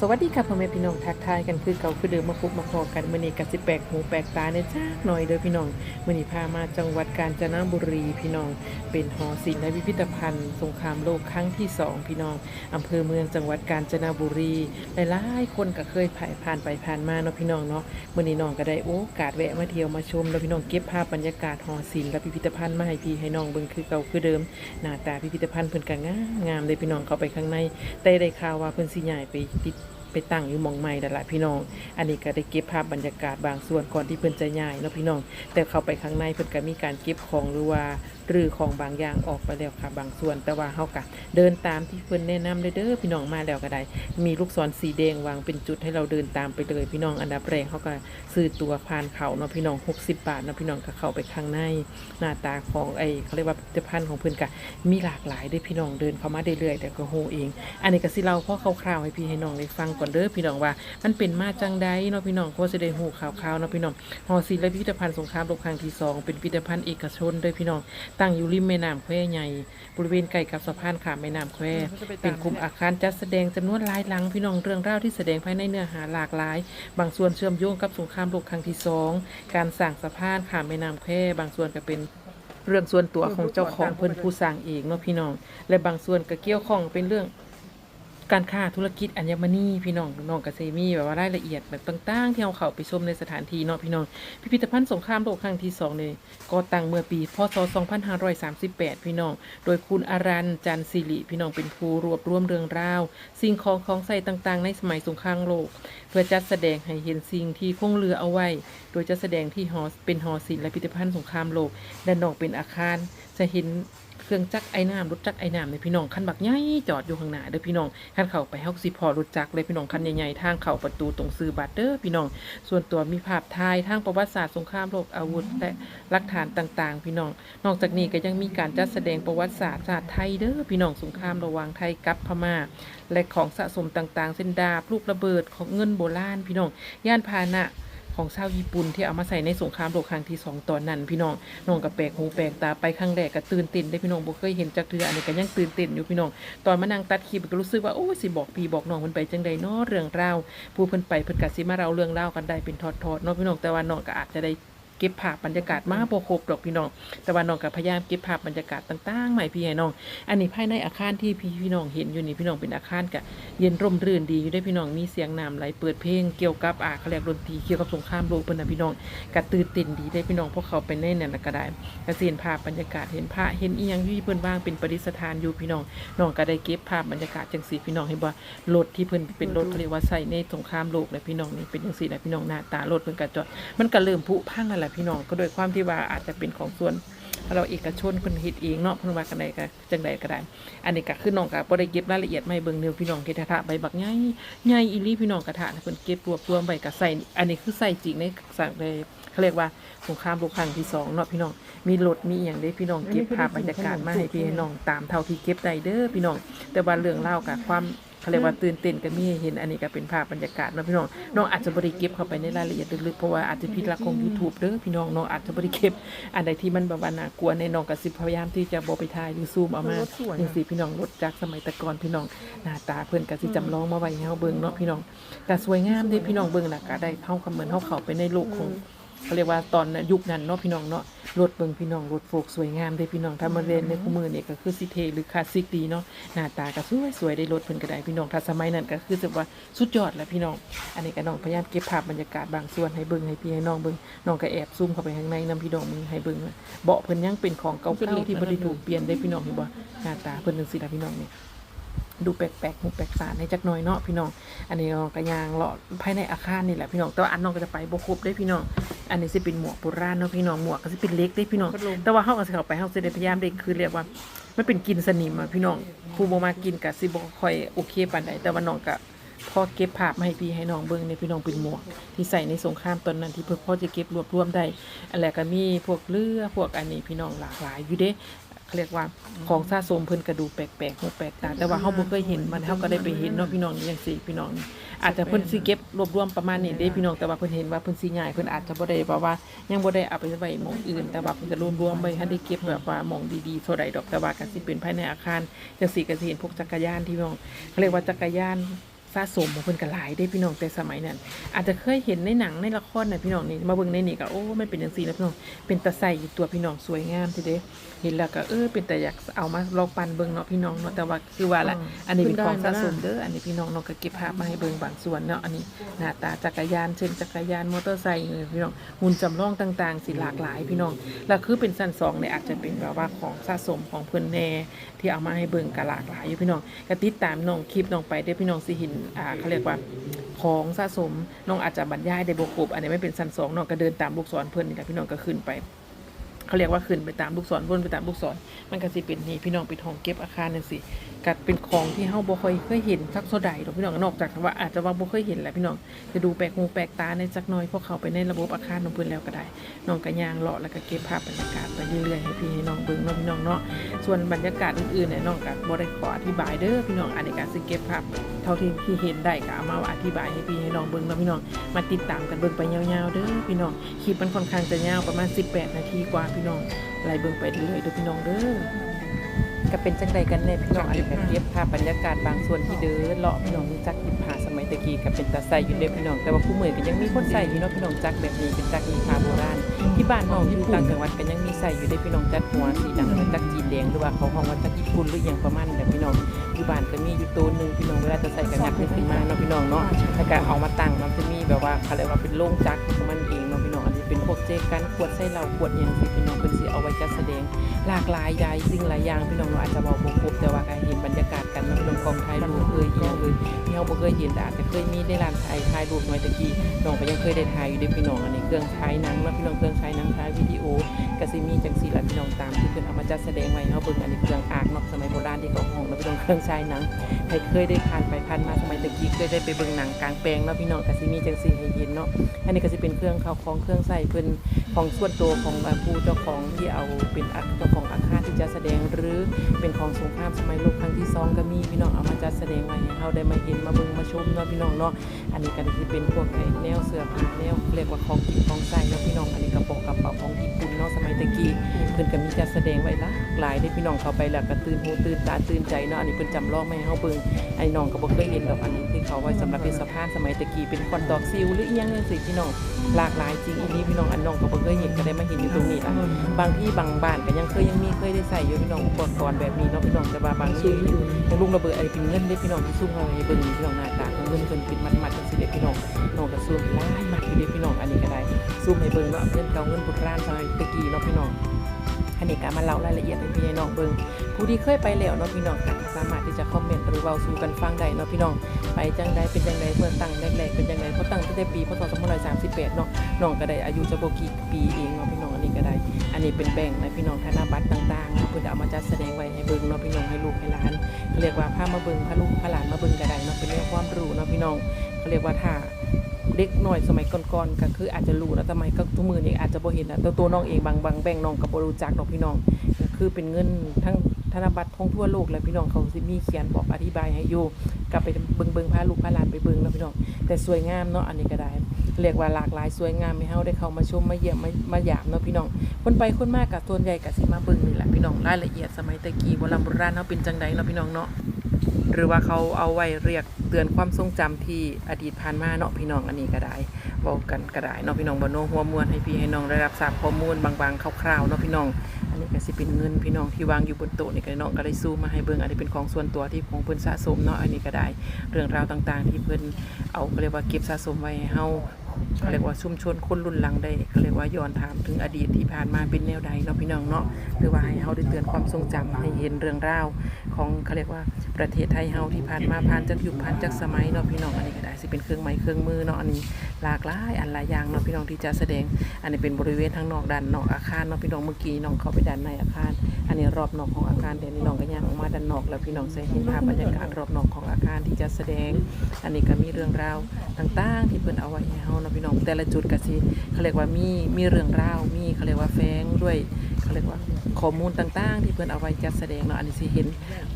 สวัสดีค่ะพ่อแม่พี่น้องทักทายกันคือเก่าคือเดิมมาพบมาพอกันมื้อนี้ก็สิแปลกหูแปลกตาในจ้าหน่อยเด้อพี่น้องมื้อนี้พามาจังหวัดกาญจนบุรีพี่น้อง เป็นหอศิลป์และพิพิธภัณฑ์ สงครามโลกครั้งที่สองพี่น้องอำเภอเมืองจังหวัดกาญจนบุรีหลายๆคนก็เคยผ่านผ่านไปผ่านมาเนาะพี่น้องเนาะมื้อนี้น้องก็ได้โอกาสแวะมาเที่ยวมาชมแล้วพี่น้องเก็บภาพบรรยากาศหอศิลป์และพิพิธภัณฑ์มาให้พี่ให้น้องเบิ่งคือเก่าคือเดิมหน้าตาพิพิธภัณฑ์เพิ่นก็งามงามเลยพี่น้องเข้าไปข้างในแต่ได้ข่าวว่าเพิ่นสิย้ายไปติด ไปตั้งอยู่มองใหม่นั่นแหละพี่น้อง อันนี้ก็ได้เก็บภาพบรรยากาศบางส่วนก่อนที่เพิ่นจะย้ายเนาะพี่น้อง แต่เข้าไปข้างในเพิ่นก็มีการเก็บของหรือว่ารื้อของบางอย่างออกไปแล้วค่ะบางส่วน แต่ว่าเฮาก็เดินตามที่เพิ่นแนะนำเลยเด้อพี่น้องมาแล้วก็ได้ มีลูกศรสีแดงวางเป็นจุดให้เราเดินตามไปเลยพี่น้องอันดับแรกเขาก็ซื้อตัวผ่านเขาเนาะพี่น้อง 60 บาทเนาะพี่น้องก็เข้าไปข้างในหน้าตาของไอ้เขาเรียกว่าผลิตภัณฑ์ของเพิ่นก็มีหลากหลายด้อพี่น้องเดินเข้ามาเรื่อยๆแต่ก็โฮเอง อันนี้ก็สิเล่าพ่อคร่าวๆให้พี่ให้น้องได้ฟังก่อนเด้อพี่น้องว่า มันเป็นมาจังใดเนาะพี่น้องก็สิได้ฮู้ข่าวๆเนาะพี่น้องหอศิลป์และพิพิธภัณฑ์สงครามโลกครั้งที่สองเป็นพิพิธภัณฑ์เอกชนเด้อพี่น้องตั้งอยู่ริมแม่น้ำแควใหญ่บริเวณใกล้กับสะพานข้ามแม่น้ำแควเป็นคุมอาคารจัดแสดงจำนวนหลายหลังพี่น้องเรื่องราวที่แสดงภายในเนื้อหาหลากหลาย บางส่วนเชื่อมโยงกับสงครามโลกครั้งที่สองการสร้างสะพานข้ามแม่น้ำแควบางส่วนก็เป็นเรื่องส่วนตัวของเจ้าของเพิ่นผู้สร้างเองเนาะพี่น้อง และบางส่วนก็เกี่ยวข้องเป็นเรื่อง การค้าธุรกิจอัญมณีพี่น้องน้องกเซมีแบบว่ารายละเอียดแบบต่างๆ ที่เราเข้าไปชมในสถานที่เนาะพี่น้อง พิพิธภัณฑ์สงครามโลกครั้งที่สองเนี่ยก็ตั้งเมื่อปี พศ 2538 พี่น้อง โดยคุณอารันจันสิริพี่น้องเป็นผู้รวบรวมเรื่องราว สิ่งของของใส่ต่างๆ ในสมัยสงครามโลก เพื่อจัดแสดงให้เห็นสิ่งที่คงเหลือเอาไว้ โดยจัดแสดงที่หอเป็นหอศิลป์และพิพิธภัณฑ์สงครามโลกด้านนอกเป็นอาคารจะเห็น เครื่องจักรไอ้น้ำรถจักรไอ้น้ำในพี่น้องคันบักใหญ่จอดอยู่ข้างหน้าเด้อพี่น้องคันเข้าไปเฮาสิพอรถจักรเลยพี่น้องคันใหญ่ๆทางเข้าประตูตรงซื้อบัตรเด้อพี่น้อง ส่วนตัวมีภาพถ่ายทางประวัติศาสตร์สงครามโลกอาวุธและหลักฐานต่างๆ พี่น้อง นอกจากนี้ก็ยังมีการจัดแสดงประวัติศาสตร์ศาสตร์ไทยเด้อพี่น้องสงครามระหว่างไทยกับพม่า และของสะสมต่างๆ เส้นดาบลูกระเบิดของเงินโบราณพี่น้องย่านพาหนะ ของชาวญี่ปุ่นที่เอามาใส่ในสงครามโลกครั้งที่สองตอนนั้น พี่น้องน้องกับแปลกหูแปลกตาไปครั้งแรกก็ตื่นเต้นได้พี่น้องบ่เคยเห็นจักเทืออันนี้ก็ยังตื่นเต้นอยู่พี่น้องตอนมานั่งตัดคลิปก็รู้สึกว่าโอ้สิบอกพี่บอกน้องเพิ่นไปจังใดเนาะเรื่องราวผู้เพิ่นไปเพิ่นก็สิมาเล่าเรื่องราวกันได้เป็นทอดๆเนาะพี่น้องแต่ว่าน้องก็อาจจะได้ เก็บภาพบรรยากาศมาบ่ครบดอกพี่น้อง แต่ว่าน้องก็พยายามเก็บภาพบรรยากาศต่างๆใหม่พี่ให้น้อง อันนี้ภายในอาคารที่พี่พี่น้องเห็นอยู่นี่พี่น้องเป็นอาคารกะเย็นร่มรื่นดีอยู่ได้พี่น้องมีเสียงน้ำไหลเปิดเพลงเกี่ยวกับอาเขาเรียกดนตรีเกี่ยวกับสงครามโลกเพิ่นนะพี่น้องกะตื่นเต้นดีได้พี่น้องพวกเขาไปในนั่นน่ะก็ได้กะสิเห็นภาพบรรยากาศเห็นพระเห็นอียังที่เพิ่อนว่างเป็นประดิษฐานอยู่พี่น้องน้องก็ได้เก็บภาพบรรยากาศจังซี่พี่น้องเห็นบ่รถที่เพิ่อนเป็นรถเขาเรียกว่าใส่ในสงครามโลกเลยพี่น้องนี่เป็นจังซี่นะพี่น้องหน้าตารถเพิ่นก็จอดมันก็เริ่มผุพังนั่นแหละพี่น้องก็โดวยความที่ว่าอาจจะเป็นของส่วนเราเอกชนเพิ่นเฮ็ดเองเนาะเพิ่นว่ากันได้ก็จังใดก็ได้ อันนี้ก็คือน้องก็บ่ได้เก็บรายละเอียดมาให้เบิ่งเด้อพี่น้องเฮ็ดกระทะใบบักใหญ่ใหญ่อีหลีพี่น้องกระทะนะเพิ่นเก็บรวบรวมไว้ก็ใส่อันนี้คือใส่จริงในสั่งเลยเขาเรียกว่าสงครามโลกครั้งที่สองเนาะพี่น้อง มีรถมีอีหยังเด้พี่น้องเก็บภาพบรรยากาศมาให้พี่น้องตามเท่าที่เก็บได้เด้อพี่น้อง แต่ว่าเรื่องเล่ากับความ เขาเรียกว่าตื่นเต้นก็มีให้เห็นอันนี้ก็เป็นภาพบรรยากาศเนาะพี่น้องน้องอาจจะบริเก็บเข้าไปในรายละเอียดลึกๆเพราะว่าอาจจะผิดหลักของ YouTube เด้อพี่น้องน้องอาจจะบริเก็บอันใดที่มันแบบว่าน่ากลัวในน้องก็สิพยายามที่จะบ่ไปถ่ายหรือซูมเอามาจังซี่พี่น้องรถจากสมัยแตะก่อนพี่น้องหน้าตาเพิ่นก็สิจำลองมาไว้ให้เฮาเบิ่งเนาะพี่น้องก็สวยงามเด้พี่น้องเบิ่งน่ะก็ได้เข้ากับเหมือนเฮาเข้าไปในโลกของ เขาเรียกว่าตอนยุคนั้นเนาะพี่น้องเนาะรถเบิงพี่น้องรถโฟกสวยงามเด้พี่น้องถ้ามาเรียนในคู่มือเนี่ยก็คือสิเทหรือคลาสสิกดีเนาะหน้าตาก็สวยสวยได้รถเพิ่นก็ได้พี่น้องถ้าสมัยนั้นก็คือจะว่าสุดยอดแล้วพี่น้อง อันนี้ก็น้องพยายามเก็บภาพบรรยากาศบางส่วนให้เบิ่งให้พี่ให้น้องเบิ่งน้องก็แอบซูมเข้าไปข้างในนํพี่น้องมึงให้เบิ่งว่าเบาะเพิ่นยังเป็นของเก่าๆที่บ่ได้ถูกเปลี่ยนได้พี่น้องเห็นบ่หน้าตาเพิ่นจังซี่ล่ะพี่น้องเนี่ย ดูแปลกๆหูแปลกสารในจักหน่อยเนาะพี่น้อง อันนี้เรากระยางเลาะภายในอาคารนี่แหละพี่น้อง แต่ว่าอันน้องก็จะไปบ่ครบได้พี่น้อง อันนี้สิเป็นหมวกโบราณเนาะพี่น้อง หมวกก็สิเป็นเล็กได้พี่น้อง แต่ว่าเฮาก็สิเข้าไปเฮาสิได้พยายามเด็กคือเรียกว่ามันเป็นกลินสนิมอะพี่น้องครูบ่มากินก็สิบ่ค่อยโอเคปานใดแต่ว่าน้องก็พอเก็บภาพมาให้พี่ให้น้องเบิ่งเนี่ยพี่น้องเป็นหมวก ที่ใส่ในสงครามตอนนั้นที่เพิ่นพอจะเก็บรวบรวมได้อันแรกก็มีพวกเรือพวกอันนี้พี่น้องหลากหลายอยู่เด้ เขาเรียกว่าของสะสมเพิ่นกระดูแปลกๆหูแปลกตาแต่ว่าเฮาบ่เคยเห็นมันเฮาก็ได้ไปเห็นเนาะพี่น้องนี่จังซี่พี่น้อง อาจจะเพิ่นสิเก็บรวบรวมประมาณนี้เด้พี่น้องแต่ว่าเพิ่นเห็นว่าเพิ่นสิย้ายเพิ่นอาจจะบ่ได้แบบว่า ยังบ่ได้เอาไปไว้หม้องอื่น แต่ว่าเพิ่นจะรวมรวมไว้ให้ได้เก็บแบบว่าหม้องดีๆเท่าใดดอกแต่ว่าก็สิเป็นภายในอาคารจังซี่ก็สิเห็นพวกจักรยานที่พี่น้องเขาเรียกว่าจักรยานสะสมของเพิ่นก็หลายได้พี่น้องแต่สมัยนั้น อาจจะเคยเห็นในหนังในละครนะพี่น้องนี่มาเบิ่งในนี่ก็โอ้ไมันเป็นจังซี่นะพี่น้องเป็นตะไซอยู่ตัวพี่น้องสวยงามทีเด้เห็นแล้วก็เออเป็นแต่อยากเอามาลองปั่นเบิ่งเนาะพี่น้องเนาะแต่ว่าคือว่าละอ๋ออัอันนี้เป็นของขึ้สะนได้นะสมเด้ออันนี้พี่น้องเนาะก็เก็บภาพมาให้เบิ่งบางส่วนเนาะอันนี้หน้าตาจักรยานเช่นจักรยานมอเตอร์ไซค์เออพี่น้องหุ่นจำลองต่างๆสิหลากหลายพี่น้องแล้วคือเป็นสั้นสองเนี่ยอาจจะเป็นแบบว่าของสะสมของเพิ่นแน่ที่เอามาให้เบิ่งก็หลากหลายอยู่พี่น้องก็ติดตามน้องคลิปน้องไปเด้อพี่น้องสิเห็นอ่าเขาเรียกว่าของสะสมน้องอาจจะบรรยายได้บครบอันนี้ไม่เป็นสั้นสองน้องก็เดินตามลูกศรเพื่อนนี่แหละพี่น้องก็ขึ้นไป เขาเรียกว่าขึ้นไปตามลูกศรวนไปตามลูกศร มันก็สิเป็นนี่พี่น้องไปทองเก็บอาคารนั่นสิก็เป็นของที่เฮาบ่ค่อยเคยเห็นสักเท่าใดดอกพี่น้องนอกจากว่าอาจจะว่าบ่เคยเห็นแหละพี่น้องจะดูแปลกหูแปลกตาในจักน่อยพวกเขาไปในระบบอาคารของเพิ่นแล้วก็ได้น้องก็ย่างเลาะแล้วก็เก็บภาพบรรยากาศไปเรื่อยๆให้พี่ให้น้องเบิ่งเนาะพี่น้องเนาะส่วนบรรยากาศอื่นๆเนี่ยน้องก็บ่ได้ขออธิบายเด้อพี่น้องอันนี้ก็สิเก็บภาพเท่าที่พี่เห็นได้ก็เอามาอธิบายให้พี่ให้น้องเบิ่งเนาะพี่น้องมาติดตามกันเบิ่งไปยาวๆเด้อพี่น้องคลิปมันค่อนข้างจะยาวประมาณ 18 นาทีกว่าพี่น้องไล่เบิ่งไปเรื่อยๆเด้อพี่น้องเด้อก็เป็นจังใดกันแน่พี่น้องอันนี้ก็เก็บภาพบรรยากาศบางส่วนที่เด้อเลาะพี่น้องรู้จักหินผาสมัยตะกี้ก็เป็นตาใส่อยู่เด้อพี่น้องแต่ว่าผู้เมื่อยก็ยังมีคนใส่อยู่เนาะพี่น้องจักแบบนี้เป็นจักหินผาโบราณที่บ้านน้องอยู่ต่างจังหวัดก็ยังมีใส่อยู่เด้อพี่น้องจัดหัวสีดำเป็นจักจีนแดงหรือว่าเขาห้องว่าจักญี่ปุ่นหรืออหยังประมาณนั้นแหละพี่น้องอยู่บ้านก็มีอยู่ตัวหนึงพี่น้องเวลาจะใส่ก็ยัดขึ้นมาเนาะพี่น้องเนาะแล้วก็เอามาตั้งมันจะมีแบบว่าเขาเรียกว่าเป็นโล่งจักรของมันเอง เนาะพี่น้องอันนี้เป็นพวกเจกันขวดไส่เหล้าขวดอย่างสิพี่น้องเป็นสิเอาไว้จัดแสดง หลากหลายยายสิ่งหลายอย่างพี่น้องเราอาจจะบอกบ่ครบแต่ว่าก็เห็นบรรยากาศกันพี่น้องกองถ่ายรูปเคยเห็นเลยที่เราบ่เคยเห็นแต่อาจจะเคยมีได้ร้านถ่ายถ่ายรูปหน่อยตะกี้น้องก็ยังเคยได้ถ่ายอยู่ด้พี่น้องอันนี้เครื่องใช้นังแล้วพี่น้องเครื่องใช้นังถ่ายวิดีโอ กะซิมีจังซี่ล่ะพี่น้องตามที่เพิ่นเอามาจัดแสดงไว้เฮาเบิ่งอันนี้เครื่องอากนอกสมัยโบราณที่เขาห้องแล้วพี่น้องเครื่องใช้หนังใครเคยได้ผ่านไปผ่านมาสมัยตะกี้เคยได้ไปเบิ่งหนังกลางแปลงเนาะพี่น้องกะซิมีจังซีให้เห็นเนาะอันนี้ก็สิเป็นเครื่องเข้าของเครื่องใส่เพิ่นของส่วนตัวของผู้เจ้าของที่เอาเป็นอักเจ้าของอาคารที่จะแสดง เป็นของสงครามสมัยโลกครั้งที่สองก็มีพี่น้องเอามาจัดแสดงไว้ให้เฮาได้มาเห็นมาเบิ่งมาชมเนาะพี่น้องเนาะอันนี้ก็สิเป็นพวกไอ้แนวเสื้อผ้าแนวเรียกว่าของกินของใส่เนาะพี่น้องอันนี้กระโปรงกระเป๋าของญี่ปุ่นเนาะสมัยตะกี้เพิ่นก็มีจัดแสดงไว้ลากหลายได้พี่น้องเข้าไปแล้วก็ตื่นหูตื่นตาตื่นใจเนาะอันนี้เพิ่นจำลองมาให้เฮาเบิ่งไอ้น้องก็บ่เคยเห็นดอกอันนี้ที่เขาไว้สำหรับเป็นสะพานสมัยตะกี้เป็นคอนดอกซิลหรืออีหยังจังซี่พี่น้องหลากหลายจริงอีนี้พี่น้องอันน้องก็บ่เคยเห็นก็ได้มาเห็นอยู่ตรงนี้ล่ะบางที่บางบ้านก็ยังเคยยังมีเคยได้ใส่อยู่พี่น้องอุปกรณ์แบบนี้เนาะพี่น้องแต่ว่าบางที่ยังลุงระเบิดอไรเป็นเงินได้พี่น้องที่ซุ่มเอาให้เบิ่งพี่น้องหน้าตาของเงินเพิ่นเป็นมัดๆจังซี่เด้พี่น้องน้องก็ซุ่มหลายมัดอยู่เด้พี่น้องอันนี้ก็ได้ซุ่มให้เบิ่งเนาเงินเก่าเงินโบราณสมัยตะกี้เนาะพี่น้องอันนี้ก็มาเล่ารายละเอียดให้พี่น้องเบิ่งผู้ที่เคยไปแล้วเนาะพี่น้องก็สามารถที่จะคอมเมนต์หรือเว้าสู่กันฟังได้เนาะพี่น้องไปจังใดเป็นจังใดเพื่อตั้งแรกๆเป็นจังใดเพราะตั้งตั้งแต่ปีพศ2538เนาะน้องก็ได้อายุจะบ่กี่ปีเองเนาะ ก็ได้ อันนี้เป็นแบ่งค์นะพี่น้องธนบัตรต่างๆเนาะเพิ่นเอามาจัดแสดงไว้ให้เบิ่งเนาะพี่น้องให้ลูกให้หลานเขาเรียกว่าพามาเบิ่งพาลูกพาหลานมาเบิ่งก็ได้เนาะเป็นเรื่องความรู้เนาะพี่น้องเขาเรียกว่าถ้าเด็กหน่อยสมัยก่อนๆก็คืออาจจะรู้นะสมัยก็ทุกมือนี่อาจจะบ่เห็นนะตัวตัวน้องเองบางบางแบ่งน้องก็บ่รู้จักดอกพี่น้องก็คือเป็นเงินทั้งธนบัตรของทั่วโลกแล้วพี่น้องเขาสิมีเขียนบอกอธิบายให้อยู่กลับไปเบิ่งเบิ่งพาลูกพาหลานไปเบิ่งเนาะพี่น้องแต่สวยงามเนาะอันนี้ก็ได้ เรียกว่าหลากหลายสวยงามให้เฮาได้เข้ามาชมมาเยี่ยมมามาหยามเนาะพี่น้องคนไปคนมากกับส่วนใหญ่ก็สิมาเบิ่งนี่แหละพี่น้องรายละเอียดสมัยตะกี้โบราณโบราณเนาะเป็นจังใดเนาะพี่น้องเนาะหรือว่าเขาเอาไว้เรียกเตือนความทรงจำที่อดีตผ่านมาเนาะพี่น้องอันนี้ก็ได้บอกกันก็ได้เนาะพี่น้องบนโนหัวมวลให้พี่ให้น้องได้รับทราบข้อมูลบางๆคร่าวๆเนาะพี่น้อง อันนี้ก็สิเป็นเงินพี่น้องที่วางอยู่บนโต๊ะนี่ก็น้องก็ได้ซูมมาให้เบิ่งอันนี้เป็นของส่วนตัวที่ของเพิ่นสะสมเนาะอันนี้ก็ได้ เรื่องราวต่างๆ ที่เพิ่นเอาเขาเรียกว่าเก็บสะสมไว้ให้เฮา เขาเรียกว่าชุมชนคนรุ่นหลังได้เขาเรียกว่าย้อนถามถึงอดีตที่ผ่านมาเป็นแนวใดเนาะพี่น้องเนาะหรือว่าให้เฮาได้เตือนความทรงจำให้เห็นเรื่องราวของเขาเรียกว่าประเทศไทยเฮาที่ผ่านมาผ่านจากยุคผ่านจากสมัยเนาะพี่น้องอันนี้ก็ได้สิเป็นเครื่องไม้เครื่องมือเนาะอันนี้หลากหลายอันหลายอย่างเนาะพี่น้องที่จะแสดง อันนี้เป็นบริเวณทางนอกด้านนอกอาคารเนาะพี่น้องเมื่อกี้น้องเข้าไปด้านในอาคาร อันนี้รอบนอกของอาคารเดี๋ยวนี้น้องก็ย่างออกมาด้านนอก แล้วพี่น้องจะเห็นภาพบรรยากาศรอบนอกของอาคารที่จะแสดง อันนี้ก็มีเรื่องราวต่างๆ ที่เพิ่นเอาไว้ให้เฮาเนาะพี่น้องแต่ละจุดก็สิเขาเรียกว่ามีมีเรื่องราวมีเขาเรียกว่าแฝงด้วยเขาเรียกว่าข้อมูลต่างๆ ที่เพิ่นเอาไว้จัดแสดงเนาะอันนี้สิเห็น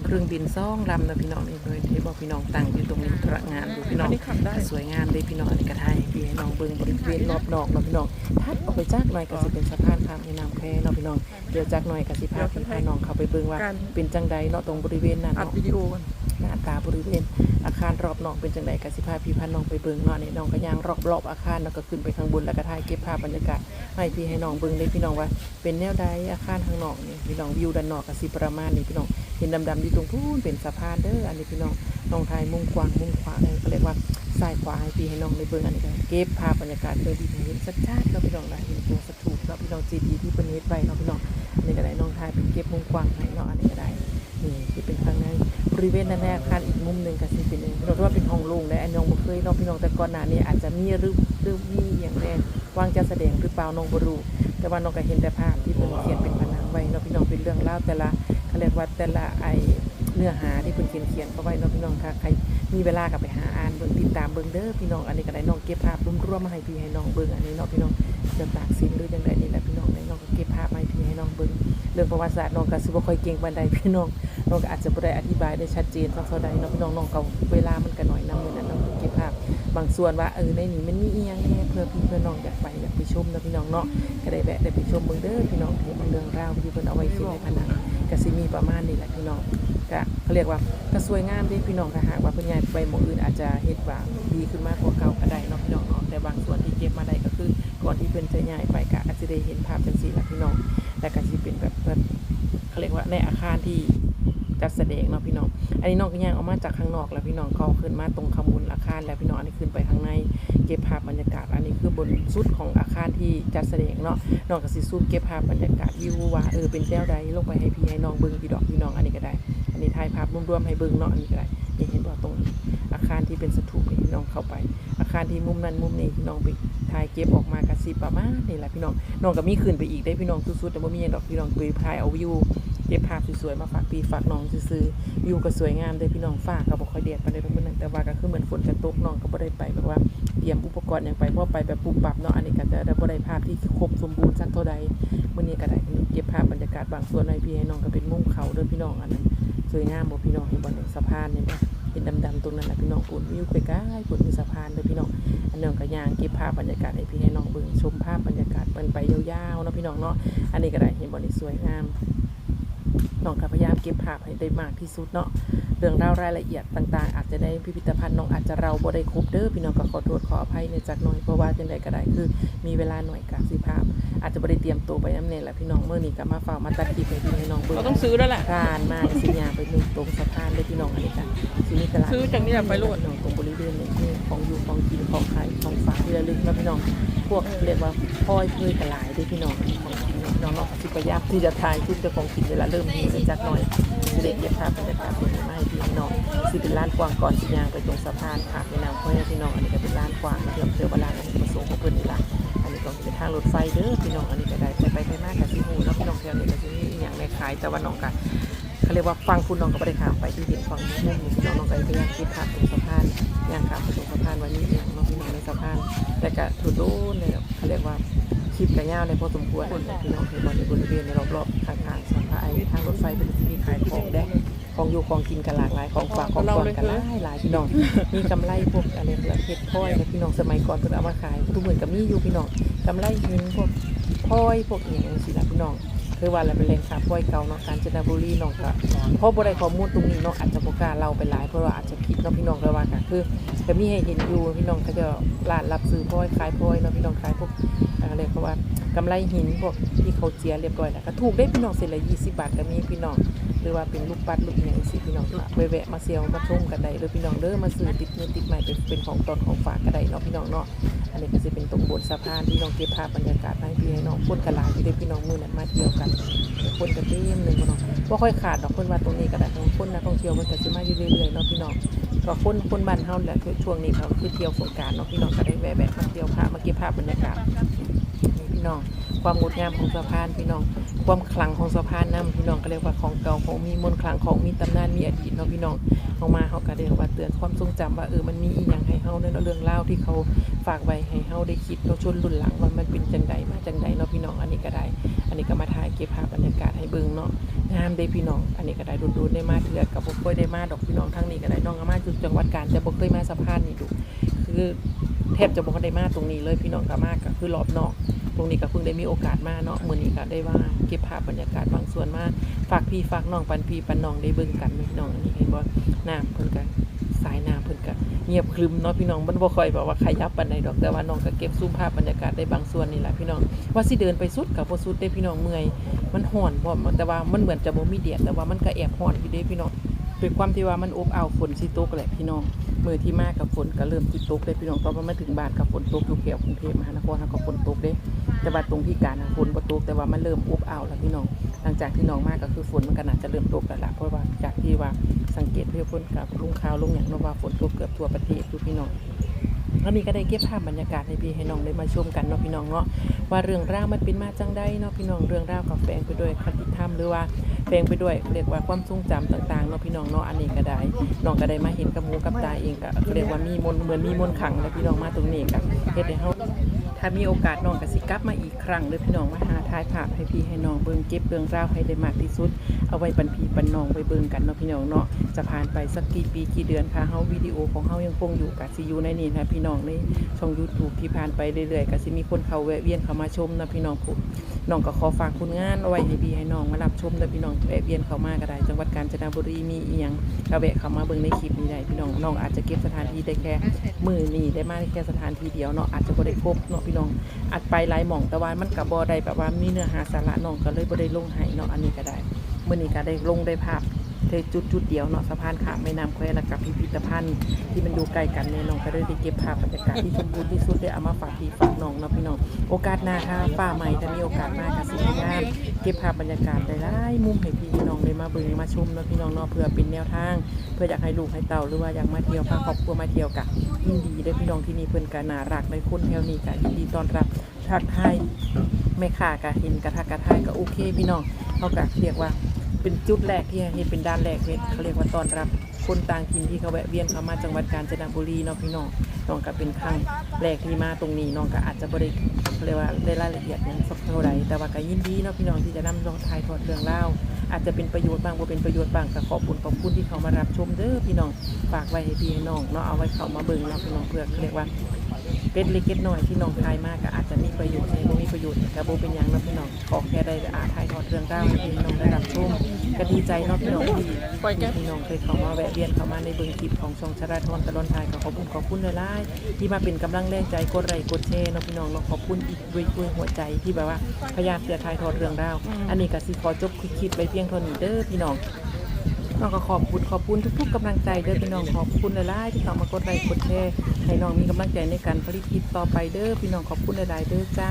เครื่องบินซ่องลำเนาะพี่น้องนี่เลยที่บอกพี่น้องตั้งอยู่ตรงนี้ตระงานอยู่พี่น้องอันนี้ขับได้สวยงามเลยพี่น้องอันนี้ก็ไทยพี่ให้น้องเบิ่งบริเวณรอบนอกเนาะพี่น้องทัดออกไปจากหน่อยก็สิเป็นสะพานข้ามแม่น้ำแควเนาะพี่น้องเดี๋ยวจากหน่อยก็สิพาพี่พาน้องเข้าไปเบิ่งว่าการเป็นจังใดเนาะตรงบริเวณนั้นอัดเนาะวิดีโอกันหน้าตาบริเวณ อาคารรอบนอกเป็นจังไดกสิพาพี่พันน้องไปเบิ่งเนาะนี่น้องก็ย่างรอบรอบอาคารแล้วก็ขึ้นไปข้างบนแล้วก็ถ่ายเก็บภาพบรรยากาศให้พี่ให้น้องเบิ่งได้พี่น้องว่า เป็นแนวใดอาคารข้างนอกนี่พี่น้องวิวด้านนอกก็สิประมาณนี้พี่น้องเห็นดำๆอยู่ตรงพูนเป็นสะพานเด้ออันนี้พี่น้องน้องถ่ายมุมกว้างมุมขวาเลยก็เรียกว่าซ้ายขวาให้พี่ให้น้องได้เบิ่งอันนี้ก็เก็บภาพบรรยากาศเดินดีให้เห็นชัดๆแล้วพี่น้องนะเห็นตัวสถูปแล้วพี่น้องจีดีที่เพิ่นเฮ็ดไว้เนาะพี่น้องอันนี้ก็ได้น้องถ่ายเป็นเก็บมุมกว้างให้เนาะอันนี้ก็ได้ นี่ที่เป็นข้างในบริเวณด้นนอาคารอีกมุมหนึ่งก็สิเป็นเราว่าเป็นห้องโล่งและอันน้องบ่เคยน้องพี่น้องแต่ก่อนหน้านี้อาจจะมีหรือหรือมีอย่างแน่วางจะแสดงหรือเปล่าน้องบ่รู้แต่ว่าน้องก็เห็นแต่ภาพที่เพิ่นเขียนเป็นผนังไว้เนาะพี่น้องเป็นเรื่องเล่าแต่ละเขาเรียกว่าแต่ละไอเนื้อหาที่เพิ่นเขียนเขียนๆเอาไว้เนาะพี่น้องถ้าใครมีเวลาก็ไปหาอ่านเบิ่งติดตามเบิ่งเด้อพี่น้องอันนี้ก็ได้น้องเก็บภาพรวมๆมาให้พี่ให้น้องเบิ่งอันนี้เนาะพี่น้องจะตากสินหรือจังไดนี่แหละพี่น้องได้น้องก็เก็บภาพมาให้พี่ให้น้องเบิ่งเรื่องประวัติศาสตร์น้องก็สิบ่ค่อยเก่งปานใดพี่น้อง น้องก็อาจจะบ่ได้อธิบายได้ชัดเจนสักเท่าใดเนาะพี่น้องน้องก็เวลามันก็น้อยนำเหมือนนั้นน้องเก็บภาพบางส่วนว่าเออในนี้มันมีอีหยังแน่เพื่อพี่เพื่อน้องอยากไปอยากไปชมนะพี่น้องเนาะก็ได้แวะได้ไปชมเบิ่งเด้อพี่น้องที่มันเรื่องราวที่เพิ่นเอาไว้เขียนในผนังก็สิมีประมาณนี้แหละพี่น้องก็เขาเรียกว่าก็สวยงามด้พี่น้องถ้าหากว่าเพิ่นย้ายไปหมู่อื่นอาจจะเฮ็ดว่าดีขึ้นมากกว่าเก่าก็ได้เนาะพี่น้องเนาะแต่บางส่วนที่เก็บมาได้ก็คือก่อนที่เพิ่นจะย้ายไปก็อาจจะได้เห็นภาพจังซี่ล่ะพี่น้องแต่ก็สิเป็นแบบเพิ่นเขาเรียกว่าในอาคารที่ จัดแสดงเนาะพี่น้อง อันนี้น้องก็ย่างออกมาจากข้างนอกแล้วพี่น้องเขาขึ้นมาตรงขมูลอาคารแล้วพี่น้องอันนี้ขึ้นไปข้างในเก็บภาพบรรยากาศ อันนี้คือบนสุดของอาคารที่จัดแสดงเนาะน้องก็สิซูมเก็บภาพบรรยากาศวิวว่าเออเป็นแนวใดลงไปให้พี่ให้น้องเบิ่งพี่ดอกพี่น้องอันนี้ก็ได้ อันนี้ถ่ายภาพรวมๆให้เบิ่งเนาะอันนี้ก็ได้นี่เห็นบ่ตรงอาคารที่เป็นสถูปพี่น้องเข้าไป อาคารที่มุมนั้นมุมนี้พี่น้องไปถ่ายเก็บออกมากระสิประมาณนี่แหละพี่น้องน้องก็มีขึ้นไปอีกได้พี่น้องสุดๆแต่ว่ามีหยังดอกพี่น้องไปถ่ายเอาวิว เก็บภาพสวยๆมาฝากพี่ฝากน้องซื้อๆวิวก็สวยงามเลยพี่น้องฟ้าก็บ่ค่อยแดดไปานใดทั้งนั้นแต่ว่าก็คือเหมือนฝนจะตกน้องก็บ่ได้ไปแบบว่าเตรียมอุปกรณ์หยังไปเพราะไปแบบปุบปับเนาะอันนี้ก็จะได้บ่ได้ภาพที่ครบสมบูรณ์สักเท่าใดมื้อนี้ก็ได้เก็บภาพบรรยากาศบางส่วนให้พี่ให้น้องก็เป็นมุมเขาเด้อพี่น้องอันนั้นสวยงามบ่พี่น้องเห็นบ่เนี่ยสะพานเนี่ยเห็นดำๆตรงนั้นนะพี่น้องปุ่นวิวไกลๆปุ่นสะพานเด้อพี่น้องอันนั้ก็ยางเก็บภาพบรรยากาศให้พี่ให้น้องเบิ่งชมภาพบรรยากาศเป็นไปยาวๆเนาะพี่น้องเนาะอันนี้ก็ได้เห็นบ่นี่สวยงาม น้องก็พยายามเก็บภาพให้ได้มากที่สุดเนาะเรื่องราวรายละเอียดต่างๆ อาจจะได้พิพิธภัณฑ์น้องอาจจะเราบ่ได้ครบเด้อพี่น้องก็ขอโทษขออภัยในจากหน่อยเพราะว่าจังใดก็ได้คือ มีเวลาหน่อยกับสิภาพ อาจจะบ่ได้เตรียมตัวไปน้ำเนแหละพี่น้องเมื่อนี้ก็มาฝากมาตัดคลิปให้พี่ให้น้องเบิ่งเราต้องซื้อแล้วแหละผ่านมาสิยางไปหนึ่งตรงสะพานเลยพี่น้องอันนี้จ้ะที่นี่ตลาดซื้อจากนี่แหละไปโลดพี่น้องตรงบริเวณนี้นี่ของอยู่ของกินของขายของฝากที่ระลึกแล้วพี่น้อง พวกเรียกว่าพ่อยเพื่อกระหลายด้วยพี่น้องของกินเนาะพี่น้องเนาะสิพยายามที่จะทายชุดเจ้าของกินเวลาเริ่มหิวเลยจักหน่อยเด็กเก็บภาบรรยากาศเป็นมาให้พี่น้องสิเป็นร้านกว้างก่อนสิยางไปตรงสะพานขาดแม่น้ำพ่อยพี่น้องอันนี้ก็เป็นร้านกว้างเทียมเทือเวลาอันนี้มาส่งของเพิ่นนี่ล่ะอันนี้ก็เป็นทางรถไฟเด้อพี่น้องอันนี้ก็ได้ไปไปไปมากกับสิหูเนาะพี่น้องแถวนี้ก็สิมีอย่างในขายแต่ว่าน้องก็เขาเรียกว่าฟังคุณน้องก็ไม่ได้ข้ามไปที่เห็นฟังมุมนี้น้องน้องก็พยายามคิดภาพตรงสะพานย่างข้ามไปตรงสะพานวันนี้อย่างน้องพี่น้องในสะพานแต่ก็ถูโดนเลยเขาเรียกว่าคลิปกระยาวเลยพอสมควรพี่น้องเห็นบในบริเวณในรอบๆข้างๆสะพานทางรถไฟเป็นที่มีขายของได้ของอยู่ของกินกันหลากหลายของฝากของก่อนกันหลายหลายพี่น้องมีกำไรพวกอะไรพวกเห็ดพลอยพี่น้องสมัยก่อนเพิ่นเอามาขายทุกเหมือนกับมีอยู่พี่น้องกำไรหินพวกพลอยพวกอย่างนี้สิละพี่น้อง คือว่าเราเป็นแหล่งค้าปล่อยเก่าเนาะกาญจนบุรีเนาะก็เพราะบ่ได้ข้อมูลตรงนี้เนาะอาจจะบ่กล้าเล่าไปหลายเพราะว่าอาจจะผิดเนาะพี่น้องก็ว่าก็คือก็มีให้เห็นอยู่พี่น้องก็จะร้านรับซื้อพลอยขายพลอยเนาะพี่น้องขายพวกอะไรเขาะว่ากำไรหินพวกที่เขาเจียเรียบร้อยแล้วก็ถูกได้พี่น้องเส้นละ20 บาทก็มีพี่น้องหรือว่าเป็นลูกปัดลูกหยังสิพี่น้องไปแวะมาเซียวมาชมกันได้เด้อพี่น้องเด้อมาซื้อติดมือติดไม้เป็นของตอนของฝากก็ได้เนาะพี่น้องเนาะ อันนี้ก็จะเป็นตรงบนสะพานที่น้องเก็บภาพบรรยากาศให้พี่ให้น้องพ่นกระลายที่ได้พี่น้องมือนั้นมาเที่ยวกันคนกระเต็มหนึ่งเนาะว่าค่อยขาดดอกคนมาตรงนี้ก็ได้ของพ่นนะท่องเที่ยวมันก็จะมาอยู่เรื่อยๆเนาะพี่น้องก็คนพ่นบ้านเฮาแหละคือช่วงนี้เขาคือเที่ยวสงการเนาะพี่น้องก็ได้แวะแวะมาเที่ยวพามาเก็บภาพบรรยากาศนี่พี่น้อง ความงดงามของสะพานพี่น้อง ความขลังของสะพานน้ำพี่น้องก็เรียกว่าของเก่าของมีมนต์ขลังของมีตำนานมีอดีตเนาะพี่น้องเอามาเขาก็เรียกว่าเตือนความทรงจำว่าเออมันมีอีหยังให้เฮาเนาะเรื่องเล่าที่เขาฝากไว้ให้เฮาได้คิดเราชนรุ่นหลังว่ามันเป็นจังใดมาจังใดเนาะพี่น้องอันนี้ก็ได้ อันนี้ก็มาถ่ายเก็บภาพบรรยากาศให้เบิ่งเนาะงามเด้พี่น้อง อันนี้ก็ได้ดูๆได้มาเถื่อกับบ่ค่อยได้มาดอกพี่น้องทั้งนี้ก็ได้น้องอามาจุดจังหวัดกาญแต่บ่เคยมาสะพานนี่ดูคือแทบจะบ่ได้มาตรงนี้เลยพี่น้องก็มาก็คือรอบนอก ตรงนี้ก็เพิ่งได้มีโอกาสมาเนาะมื้อนี้ก็ได้ว่าเก็บภาพบรรยากาศบางส่วนมาฝากพี่ฝากน้องปันพี่ปันน้องได้เบิ่งกันพี่น้องอันนี้เห็นบ่น้ำเพิ่นก็สายน้ำเพิ่นก็เงียบครึมเนาะพี่น้องมันบ่ค่อยแบบว่าขยับปานใดดอกแต่ว่าน้องก็เก็บซูมภาพบรรยากาศได้บางส่วนนี่แหละพี่น้องว่าสิเดินไปสุดก็บ่สุดเด้พี่น้องเมื่อยมันร้อนพร้อมแต่ว่ามันเหมือนจะบ่มีแดดแต่ว่ามันก็แอบร้อนอยู่เด้พี่น้องเป็นความที่ว่ามันอบอ้าวฝนสิตกแหละพี่น้องมือที่มากกับฝนก็เริ่มสิตกเด้พี่น้องตอนว่ามาถึงบ้านก็ฝนตกอยู่แถวกรุงเทพมหานครก็ฝนตกเด้ แต่ว่าตรงที่การน่ะฝนบ่ตกแต่ว่ามันเริ่มอุบอ้าวแล้วพี่น้อง หลังจากที่น้องมากก็คือฝนมันก็น่าจะเริ่มตกแล้วล่ะเพราะว่าจากที่ว่าสังเกตเพื่อฝนกับลุงข่าวลุงอย่างเนาะว่าฝนตกเกือบทั่วประเทศอยู่พี่น้องแล้วนี่ก็ได้เก็บภาพบรรยากาศให้พี่ให้น้องได้มาชมกันเนาะพี่น้องเนาะว่าเรื่องราวมันเป็นมาจังใดเนาะพี่น้องเรื่องราวกับแฝงไปด้วยคติธรรมหรือว่าแฝงไปด้วยเรียกว่าความทรงจำต่างๆเนาะพี่น้องเนาะอันนี้ก็ได้น้องก็ได้มาเห็นกับหูกับตาเองก็เรียกว่ามีมนเหมือนมีมนขังแล้วพี่น้องมาตรงนี้ก็เฮ็ดให้เฮา ถ้ามีโอกาสน้องกสิกลับมาอีกครั้งหรือพี่น้องมาหาทายภาพให้พี่ให้น้องเบิ่งเก็บเรื่องราวให้ได้มากที่สุด เอาไว้ปันพี่ปันน้องไปเบิ่งกันเนาะพี่น้องเนาะจะผ่านไปสักกี่ปีกี่เดือนค่ะเฮาวิดีโอของเฮายังคงอยู่กับซีอยู่ในนี้นะพี่น้องในช่อง YouTube ที่ผ่านไปเรื่อยๆก็สิมีคนเข้าแวะเวียนเข้ามาชมนะพี่น้องผม น้องก็ขอฝากผลงานเอาไว้ให้พี่ให้น้องมารับชมเด้อพี่น้องแวะเวียนเข้ามาก็ได้ จังหวัดกาญจนบุรีมีอีหยังก็แวะเข้ามาเบิ่งในคลิปนี้ได้พี่น้องน้องอาจจะเก็บสถานที่ได้แค่มือนี้ได้มาได้แค่สถานที่เดียวเนาะอาจจะบ่ได้ครบเนาะพี่น้องอัดไปหลายหม่องแต่ว่ามันก็บ่ได้แบบว่ามีเนื้อหาสาระน้องก็เลยบ่ได้ลงให้เนาะอันนี้ก็ได้มื้อนี้ก็ได้ลงได้ภาพ เทจุดจุดเดียวเนาะสะพานข้ามแม่น้ำแควแล้วกับพิพิธภัณฑ์ที่มันอยู่ใกล้กันเนี่ยน้องก็ได้ได้เก็บภาพบรรยากาศที่สมบูรณ์ที่สุดได้เอามาฝากพี่ฝากน้องเนาะพี่น้องโอกาสหน้าถ้าฟ้าใหม่ถ้ามีโอกาสมาก็สิพยายามเก็บภาพบรรยากาศได้หลายมุมให้พี่น้องได้มาเบิ่งมาชมเนาะพี่น้องเนาะเพื่อเป็นแนวทาง เพื่ออยากให้ลูกให้เต่าหรือว่าอยากมาเที่ยวพาครอบครัวมาเที่ยวกะยินดีเด้พี่น้องที่นี่เพิ่อนก็น่ารักในคนแถวนี้ก็ยินดีต้อนรับทักทายไม่ค่ากะเห็นกระทักกระทายก็โอเคพี่น้องเขากะเรียกว่า เป็นจุดแรกที่เห็นเป็นด้านแรกเฮ็ดเขาเรียกว่าตอนรับ คนต่างถิ่นที่เขาแวะเวียนเข้ามาจังหวัดกาญจนบุรีเนาะพี่น้องน้องก็เป็นครั้งแรกที่มาตรงนี้น้องก็อาจจะบ่ได้เขาเรียกว่าได้รายละเอียดหยังสักเท่าใดแต่ว่าก็ยินดีเนาะพี่น้องที่จะนำลองถ่ายทอดเรื่องเล่าอาจจะเป็นประโยชน์บ้างบ่เป็นประโยชน์บ้างก็ขอบคุณขอบคุณที่เขามารับชมเด้อพี่น้องฝากไว้ให้พี่ให้น้องเนาะเอาไว้เขามาเบิ่งเนาะพี่น้องเพื่อเขาเรียกว่าเป็ดเล็กเป็ดน้อยที่น้องทายมากก็อาจจะมีประโยชน์ ประโยชน์กับโบเป็นยังนะพี่น้องขอแค่ได้อาถ่ายทอดเรื่องราวให้พี่น้องได้รับชมก็ดีใจเนาะพี่น้องที่พี่น้องเคยเข้ามาแวะเวียนเข้ามาในเบิ่งคลิปของช่องชราธรตะลอดทายก็ขอบคุณขอบคุณหลายๆที่มาเป็นกำลังแรงใจกดไลค์กดแชร์เนาะพี่น้องเนาขอบคุณอีกด้วยด้วยหัวใจที่แบบว่าพยายามจะถ่ายทอดเรื่องราวอันนี้ก็สิขอจบคลิปไปเพียงเท่านี้เด้อพี่น้องน้องก็ขอบคุณขอบคุณทุกๆกำลังใจเด้อพี่น้องขอบคุณหลายๆที่เข้ามากดไลค์กดแชร์ให้น้องมีกำลังใจในการผลิตคลิปต่อไปเด้อพี่น้องขอบคุณหลายๆเด้อจ้า